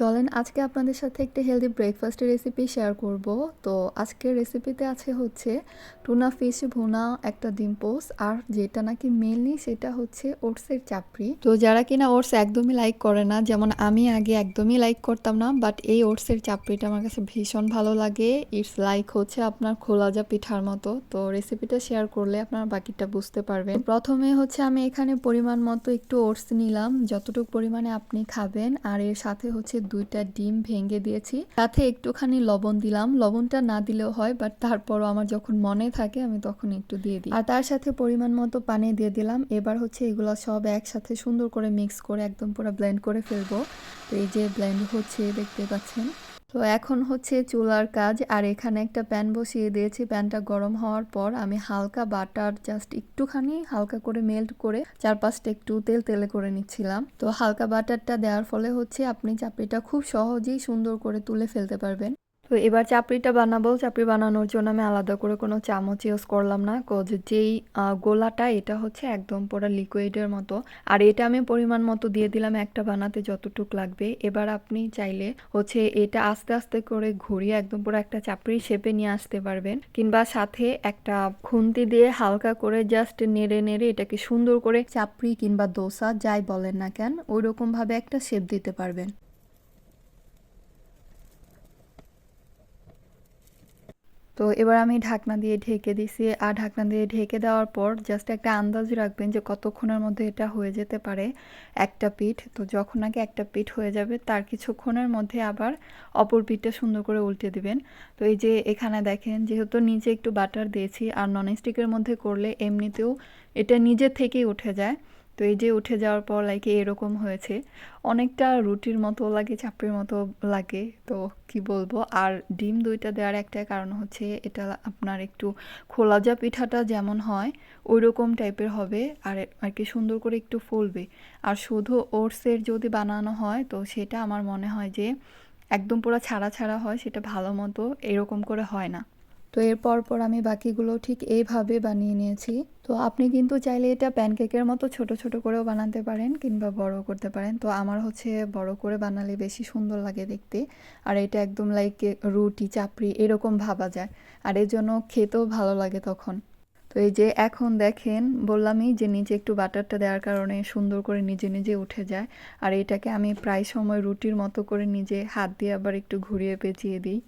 চলেন, আজকে আপনাদের সাথে একটা হেলদি ব্রেকফাস্টের রেসিপি শেয়ার করব। তো আজকের রেসিপিতে আছে হচ্ছে টুনা ফিশ ভুনা, একটা ডিম পোস্ট আর যেটা নাকি মেনলি সেটা হচ্ছে ওটসের চাপড়ি। তো যারা কিনা ওটস একদমই লাইক করে না, যেমন আমি আগে একদমই লাইক করতাম না বাট এই ওটসের চাপড়িটা আমার কাছে ভীষণ ভালো লাগে। ইটস লাইক হচ্ছে আপনার খোলাজা পিঠার মতো। তো রেসিপিটা শেয়ার করলে আপনারা বাকিটা বুঝতে পারবেন। প্রথমে হচ্ছে আমি এখানে পরিমাণ মতো একটু ওটস নিলাম, যতটুকু পরিমাণে আপনি খাবেন, আর এর সাথে হচ্ছে দুইটা ডিম ভেঙে দিয়েছি। সাথে একটুখানি লবণ দিলাম। লবণটা না দিলেও হয় বাট তারপরও আমার যখন মনে থাকে, আমি তখন একটু দিয়ে দিই। আর তার সাথে পরিমাণ মতো পানি দিয়ে দিলাম। এবার হচ্ছে এগুলো সব একসাথে সুন্দর করে মিক্স করে একদম পুরো ব্লেন্ড করে ফেলব। তো এই যে ব্লেন্ড হচ্ছে, দেখতে পাচ্ছেন। তো এখন হচ্ছে চুলার কাজ, আর এখানে একটা প্যান বসিয়ে দিয়েছি। প্যানটা গরম হওয়ার পর আমি হালকা বাটার জাস্ট একটুখানি হালকা করে মেল্ট করে চারপাশটা একটু তেল তেলে করে নিচ্ছিলাম। তো হালকা বাটারটা দেওয়ার ফলে হচ্ছে আপনি চাপড়িটা খুব সহজেই সুন্দর করে তুলে ফেলতে পারবেন। তো এবার চাপড়িটা বানাবো। চাপড়ি বানানোর জন্য আমি আলাদা করে কোনো চামচ ইউজ করলাম না। কজ যেই গোলাটা, এটা হচ্ছে একদম পুরো লিকুইডের মতো। আর এটা আমি পরিমাণ মতো দিয়ে দিলাম একটা বানাতে যতটুক লাগবে। এবার আপনি চাইলে হচ্ছে এটা আস্তে আস্তে করে ঘুরিয়ে একদম পুরো একটা চাপড়ি শেপে নিয়ে আসতে পারবেন। কিংবা সাথে একটা খুন্তি দিয়ে হালকা করে জাস্ট নেড়ে নেড়ে এটাকে সুন্দর করে চাপড়ি কিংবা দোসা যাই বলেন না কেন ওই রকমভাবে একটা শেপ দিতে পারবেন। তো এবার আমি ঢাকনা দিয়ে ঢেকে দিছি। আর ঢাকনা দিয়ে ঢেকে দেওয়ার পর জাস্ট একটা আন্দাজ রাখবেন যে কতক্ষণের মধ্যে এটা হয়ে যেতে পারে একটা পিঠ। তো যখন নাকি একটা পিঠ হয়ে যাবে, তার কিছুক্ষণের মধ্যে আবার অপর পিঠটা সুন্দর করে উল্টে দিবেন। তো এই যে এখানে দেখেন, যেহেতু নিচে একটু বাটার দিয়েছি, আর ননস্টিকের মধ্যে করলে এমনিতেও এটা নিজে থেকেই উঠে যায়। তো এই যে উঠে যাওয়ার পর লাইক এরকম হয়েছে। অনেকটা রুটির মতো লাগে চাপড়ির মতো লাগে, তো কি বলব? আর ডিম দুইটা দেওয়ার একটা কারণ হচ্ছে, এটা আপনার একটু খোলাজা পিঠাটা যেমন হয় ওই রকম টাইপের হবে, আর আর কি সুন্দর করে একটু ফুলবে। আর শুধু ওটসের যদি বানানো হয়, তো সেটা আমার মনে হয় যে, একদম পুরো ছাড়া ছাড়া হয়, সেটা ভালো মতো এরকম করে হয় না। তো এরপর পর আমি বাকিগুলো ঠিক এইভাবে বানিয়ে নিয়েছি। তো আপনি কিন্তু চাইলে এটা প্যানকেকের মতো ছোট ছোট করেও বানাতে পারেন কিংবা বড় করতে পারেন। তো আমার হচ্ছে বড় করে বানালে বেশি সুন্দর লাগে দেখতে। আর এটা একদম লাইক রুটি, চাপড়ি এরকম ভাবা যায়। আর এর জন্য খেতেও ভালো লাগে তখন। তো এই যে এখন দেখেন, বললামই যে নিচে একটু বাটারটা দেওয়ার কারণে সুন্দর করে নিজে নিজে উঠে যায়। আর এটাকে আমি প্রায় সময় রুটির মতো করে নিজে হাত দিয়ে আবার একটু ঘুরিয়ে পেঁচিয়ে দিই।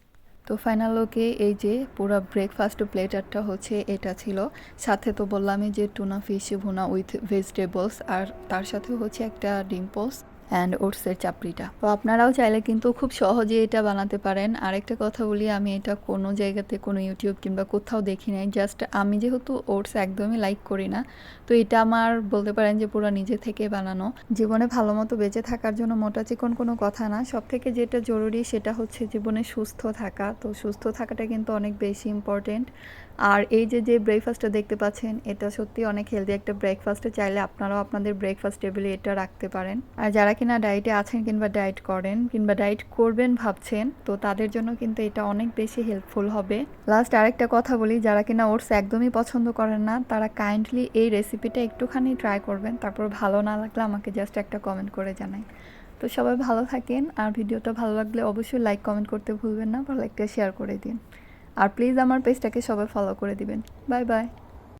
তো ফাইনাল ওকে এই যে পুরো ব্রেকফাস্ট প্লেটারটা হচ্ছে এটা ছিল। সাথে তো বললামই যে tuna fish bhuna with vegetables আর তার সাথে হচ্ছে একটা ডিম পোস্ট। অ্যান্ড ওটসের চাপড়িটা। তো আপনারাও চাইলে কিন্তু খুব সহজে এটা বানাতে পারেন। আরেকটা কথা বলি, আমি এটা কোনো জায়গাতে, কোনো ইউটিউব কিংবা কোথাও দেখি নাই। জাস্ট আমি যেহেতু ওটস একদমই লাইক করি না, তো এটা আমার বলতে পারেন যে পুরো নিজে থেকে বানানো। জীবনে ভালো মতো বেঁচে থাকার জন্য মোটা চিকন কোনো কথা না। সব থেকে যেটা জরুরি সেটা হচ্ছে জীবনে সুস্থ থাকা। তো সুস্থ থাকাটা কিন্তু অনেক বেশি ইম্পর্টেন্ট আর এই যে যে ব্রেকফাস্টটা দেখতে পাচ্ছেন, এটা সত্যি অনেক হেলদি একটা ব্রেকফাস্টে চাইলে আপনারাও আপনাদের ব্রেকফাস্ট টেবিলে এটা রাখতে পারেন। আর যারা কিনা ডায়েটে আছেন কিংবা ডায়েট করেন কিংবা ডায়েট করবেন ভাবছেন, তো তাদের জন্য কিন্তু এটা অনেক বেশি হেল্পফুল হবে। লাস্ট আরেকটা কথা বলি, যারা কিনা ওটস একদমই পছন্দ করেন না, তারা কাইন্ডলি এই রেসিপিটা একটুখানি ট্রাই করবেন, তারপর ভালো না লাগলে আমাকে জাস্ট একটা কমেন্ট করে জানাই। তো সবাই ভালো থাকেন, আর ভিডিওটা ভালো লাগলে অবশ্যই লাইক কমেন্ট করতে ভুলবেন না, ভালো একটা শেয়ার করে দিন। আর প্লিজ আমার পেজটাকে সবাই ফলো করে দিবেন। Bye bye